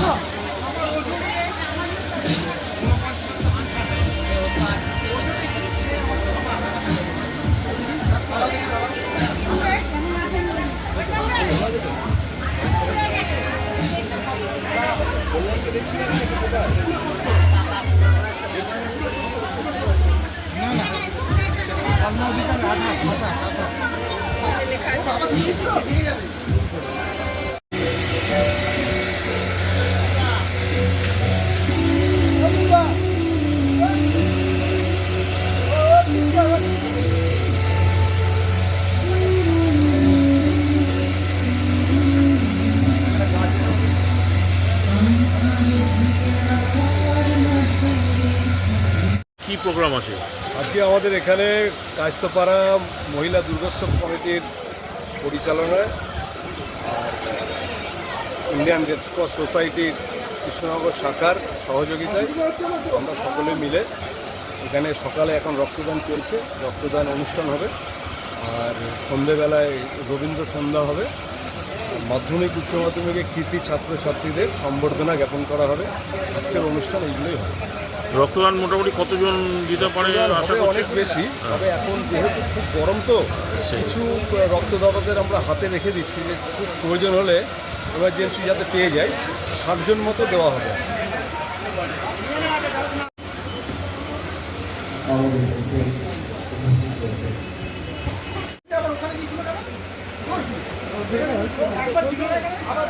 না না অন্য অভিযানে আঠাশ আঠাশ আঠাশ লেখা আছে কি প্রোগ্রাম আছে? আজকে আমাদের এখানে কায়স্তপাড়া মহিলা দুর্গোৎসব কমিটির পরিচালনায় আর ইন্ডিয়ান রেড ক্রস সোসাইটির কৃষ্ণনগর শাখার সহযোগিতায় আমরা সকলে মিলে এখানে সকালে এখন রক্তদান চলছে, রক্তদান অনুষ্ঠান হবে আর সন্ধেবেলায় রবীন্দ্র সন্ধ্যা হবে। মাধ্যমিক উচ্চ মাধ্যমিকের কৃতি ছাত্রছাত্রীদের সম্বর্ধনা জ্ঞাপন করা হবে। আজকের অনুষ্ঠান এইগুলোই হবে। রক্তদান মোটামুটি কতজন দিতে পারে আশা অনেক বেশি তবে এখন যেহেতু খুব গরম তো কিছু রক্তদাতাদের আমরা হাতে রেখে দিচ্ছি যে খুব প্রয়োজন হলে এমার্জেন্সি যাতে পেয়ে যায় ষাটজন মতো দেওয়া হবে। আবার